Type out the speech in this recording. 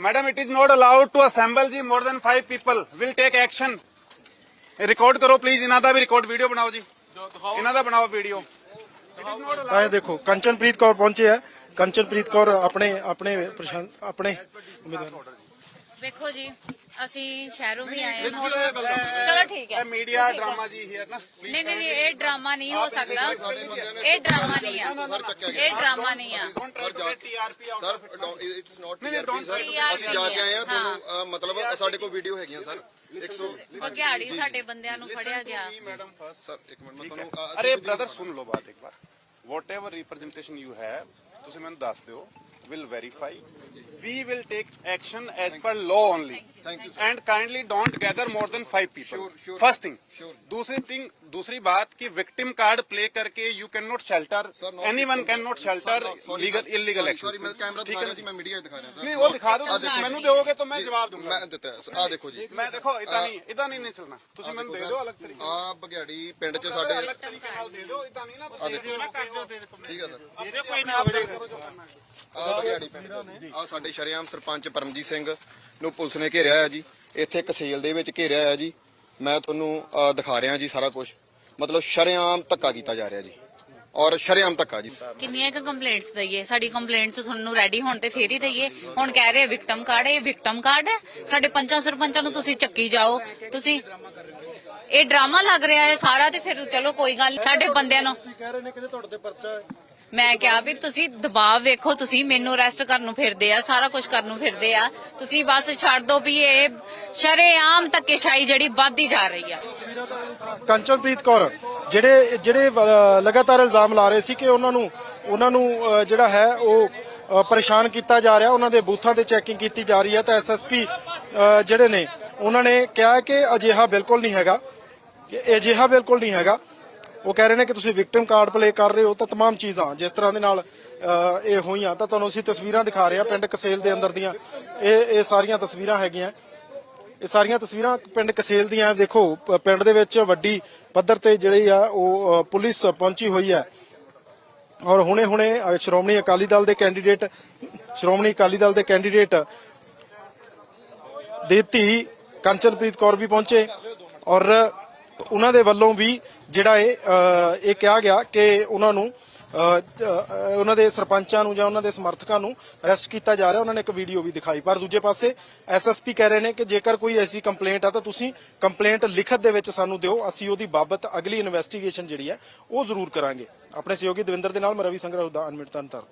Madam, it is not allowed to assemble ji more than five people. Will take action. Record ਕਰੋ please ਇਹਨਾਂ ਦਾ ਵੀ record video ਬਣਾਓ ਜੀ ਇਹਨਾਂ ਦਾ ਬਣਾਓ ਵੀਡੀਓ ਆਏ ਦੇਖੋ ਕੰਚਨਪ੍ਰੀਤ ਕੌਰ ਪਹੁੰਚੇ ਆ ਕੰਚਨਪ੍ਰੀਤ ਕੌਰ ਆਪਣੇ ਆਪਣੇ ਆਪਣੇ ਉਮੀਦਵਾਰ ਵੇਖੋ ਜੀ ਅਸੀਂ ਸ਼ਹਿਰੋਂ ਵੀ ਆਏ ਹਾਂ। ਚਲੋ ਠੀਕ ਹੈ। ਮੀਡੀਆ ਹੈ। ਡਰਾਮਾ ਜੀ ਹੀਅਰ ਨਾ। ਨਹੀਂ ਨਹੀਂ ਨਹੀਂ, ਇਹ ਡਰਾਮਾ ਨਹੀਂ ਹੋ ਸਕਦਾ। ਇਹ ਡਰਾਮਾ ਨਹੀਂ ਆ। ਇਹ ਡਰਾਮਾ ਨਹੀਂ ਆ। ਟੀਆਰਪੀ ਸਰ ਇਟਸ ਨਾਟ ਨਹੀਂ, don't ਸਰ TRP ਅਸੀਂ ਜਾ ਕੇ ਆਏ ਹਾਂ ਹਾਂ। ਤੁਹਾਨੂੰ ਅਹ, ਮਤਲਬ ਸਾਡੇ ਕੋਲ ਵੀਡੀਓ ਹੈਗੀਆਂ ਸਰ 100 ਬਘਿਆੜੀ ਸਾਡੇ ਬੰਦਿਆਂ ਨੂੰ ਫੜਿਆ ਗਿਆ। ਮੈਡਮ ਫਸਟ ਸਰ ਇੱਕ ਮਿੰਟ ਮੈਂ ਤੁਹਾਨੂੰ ਅਹ, ਅਰੇ ਬ੍ਰਦਰ ਸੁਣ ਲਓ ਬਾਤ ਇੱਕ ਵਾਰ। Whatever representation you have ਤੁਸੀਂ ਮੈਨੂੰ ਦੱਸ ਦਿਓ। Will verify we will take action as per law only Thank you, and kindly don't gather more than five people Sure, sure. First thing Sure. दूसरी थिंग दूसरी बात कि victim card play करके you can not shelter Sir, not any one victim. Can not shelter Sorry, legal sir. Illegal Sorry, action sorry, मैं camera दिखा रहा ਸੀ ਮੈਂ media ਦਿਖਾ ਰਿਹਾ ਸਰ नहीं वो दिखा दो तुसी मैंने दोगे तो मैं जवाब दूंगा ਮੈਂ ਦਿੱਤਾ ਆ ਦੇਖੋ ਜੀ मैं देखो इतना नहीं इतना नहीं नहीं चलना तुसी मैंने दे दो अलग तरीके ਆ ਬਗਿਆੜੀ ਪਿੰਡ 'ਚ ਸਾਡੇ अलग तरीके नाल दे दो इतना नहीं ना तुसी ਠੀਕ ਹੈ ਸਰ दे कोई ना ਦਿਹਾੜੀ ਸਾਡੇ ਸ਼ਰੇਆਮ ਸਰਪੰਚ ਪਰਮਜੀਤ ਸਿੰਘ ਨੂੰ ਪੁਲਿਸ ਨੇ ਘੇਰਿਆ ਹੋਇਆ ਜੀ। ਇੱਥੇ ਇੱਕ ਸੇਲ ਦੇ ਵਿੱਚ ਘੇਰਿਆ ਹੋਇਆ ਜੀ। ਮੈਂ ਤੁਹਾਨੂੰ ਦਿਖਾ ਰਿਹਾ ਜੀ ਸਾਰਾ ਕੁਝ ਮਤਲਬ ਸ਼ਰੇਆਮ ਧੱਕਾ ਕੀਤਾ ਜਾ ਰਿਹਾ ਜੀ। ਔਰ ਸ਼ਰੇਆਮ ਧੱਕਾ ਜੀ। ਕਿੰਨੀਆਂ ਕੁ ਕੰਪਲੇਂਟਸ ਦਈਏ? ਸਾਡੀ ਕੰਪਲੇਂਟਸ ਸੁਣਨ ਨੂੰ ਰੈਡੀ ਹੋਣ ਤੇ ਫੇਰ ਹੀ ਦਈਏ। ਹੁਣ ਕਹਿ ਰਹੇ ਵਿਕਟਮ ਕਾਰਡ ਇਹ ਵਿਕਟਮ ਕਾਰਡ ਹੈ। ਸਾਡੇ ਪੰਜਾਂ ਸਰਪੰਚਾਂ ਨੂੰ ਤੁਸੀਂ ਚੱਕੀ ਜਾਓ। ਤੁਸੀਂ ਇਹ ਡਰਾਮਾ ਲੱਗ ਰਿਹਾ ਹੈ ਸਾਰਾ ਤੇ ਫਿਰ ਚਲੋ ਕੋਈ ਗੱਲ ਨੀ, ਸਾਡੇ ਬੰਦਿਆਂ ਨੂੰ ਕਹਿ ਰਹੇ ਤੁਹਾਡੇ ਮੈਂ ਕਿਹਾ ਵੀ ਤੁਸੀਂ ਦਬਾਅ ਵੇਖੋ ਤੁਸੀਂ ਮੈਨੂੰ ਅਰੈਸਟ ਕਰਨ ਨੂੰ ਫਿਰਦੇ ਆ ਸਾਰਾ ਕੁਝ ਕਰਨ ਨੂੰ ਫਿਰਦੇ ਆ। ਤੁਸੀਂ ਬਸ ਛੱਡ ਦਿਓ ਵੀ ਇਹ ਸ਼ਰੇਆਮ ਧੱਕੇਸ਼ਾਹੀ ਜਿਹੜੀ ਵੱਧਦੀ ਜਾ ਰਹੀ ਆ। ਕੰਚਨਪ੍ਰੀਤ ਕੌਰ ਜਿਹੜੇ ਜਿਹੜੇ ਲਗਾਤਾਰ ਇਲਜ਼ਾਮ ਲਾ ਰਹੇ ਸੀ ਕਿ ਉਹਨਾਂ ਨੂੰ ਉਹਨਾਂ ਨੂੰ ਜਿਹੜਾ ਹੈ ਉਹ ਅ, ਪਰੇਸ਼ਾਨ ਕੀਤਾ ਜਾ ਰਿਹਾ ਉਹਨਾਂ ਦੇ ਬੂਥਾਂ ਤੇ ਚੈਕਿੰਗ ਕੀਤੀ ਜਾ ਰਹੀ ਹੈ ਤਾਂ ਐਸਐਸਪੀ ਜਿਹੜੇ ਨੇ ਉਹਨਾਂ ਨੇ ਕਿਹਾ ਕਿ ਅਜਿਹਾ ਬਿਲਕੁਲ ਨਹੀਂ ਹੈਗਾ ਅਜਿਹਾ ਬਿਲਕੁਲ ਨਹੀਂ ਹੈਗਾ। ਉਹ ਕਹਿ ਰਹੇ ਨੇ ਕਿ ਤੁਸੀਂ ਵਿਕਟਿਮ ਕਾਰਡ ਪਲੇ ਕਰ ਰਹੇ ਹੋ ਤਾਂ तमाम ਚੀਜ਼ਾਂ ਜਿਸ ਤਰ੍ਹਾਂ ਦੇ ਨਾਲ ਅ, ਇਹ ਹੋਈਆਂ ਤਾਂ ਤੁਹਾਨੂੰ ਅਸੀਂ ਤਸਵੀਰਾਂ ਦਿਖਾ ਰਹੇ ਹਾਂ ਪਿੰਡ ਕਸੇਲ ਦੇ ਅੰਦਰ ਦੀਆਂ ਇਹ ਇਹ ਸਾਰੀਆਂ ਤਸਵੀਰਾਂ ਹੈਗੀਆਂ ਇਹ ਸਾਰੀਆਂ ਤਸਵੀਰਾਂ ਪਿੰਡ ਕਸੇਲ ਦੀਆਂ ਦੇਖੋ ਪ- ਪਿੰਡ ਦੇ ਵਿੱਚ ਵੱਡੀ ਪੱਧਰ ਤੇ ਜਿਹੜੀ ਆ ਉਹ ਅ, ਪੁਲਿਸ ਪਹੁੰਚੀ ਹੋਈ ਹੈ ਔਰ ਹੁਣੇ-ਹੁਣੇ ਅ, ਸ਼੍ਰੋਮਣੀ ਅਕਾਲੀ ਦਲ ਦੇ ਕੈਂਡੀਡੇਟ ਸ਼੍ਰੋਮਣੀ ਅਕਾਲੀ ਦਲ ਦੇ ਕੈਂਡੀਡੇਟ ਦੀ ਧੀ ਕੰਚਨਪ੍ਰੀਤ ਕੌਰ ਵੀ ਪਹੁੰਚੇ ਔਰ ਉਹਨਾਂ ਦੇ ਵੱਲੋਂ ਵੀ ਜਿਹੜਾ ਇਹ ਇਹ ਕਿਹਾ ਗਿਆ ਕਿ ਉਹਨਾਂ ਨੂੰ ਅ, ਉਹਨਾਂ ਦੇ ਸਰਪੰਚਾਂ ਨੂੰ ਜਾਂ ਉਹਨਾਂ ਦੇ ਸਮਰਥਕਾਂ ਨੂੰ ਅਰੈਸਟ ਕੀਤਾ ਜਾ ਰਿਹਾ। ਉਹਨਾਂ ਨੇ ਇੱਕ ਵੀਡੀਓ ਵੀ ਦਿਖਾਈ। ਪਰ ਦੂਜੇ ਪਾਸੇ ਐਸਐਸਪੀ ਕਹਿ ਰਹੇ ਨੇ ਕਿ ਜੇਕਰ ਕੋਈ ਐਸੀ ਕੰਪਲੇਂਟ ਆ ਤਾਂ ਤੁਸੀਂ ਕੰਪਲੇਂਟ ਲਿਖਤ ਦੇ ਵਿੱਚ ਸਾਨੂੰ ਦਿਓ। ਅਸੀਂ ਉਹਦੀ ਬਾਬਤ ਅਗਲੀ ਇਨਵੈਸਟੀਗੇਸ਼ਨ ਜਿਹੜੀ ਹੈ ਉਹ ਜ਼ਰੂਰ ਕਰਾਂਗੇ। ਆਪਣੇ ਸਹਿਯੋਗੀ ਦਵਿੰਦਰ ਦੇ ਨਾਲ ਮੈਂ ਰਵੀ ਸੰਗਰਾ ਹੁਦਾ ਅਨਮਿਟ ਤੰਤਰ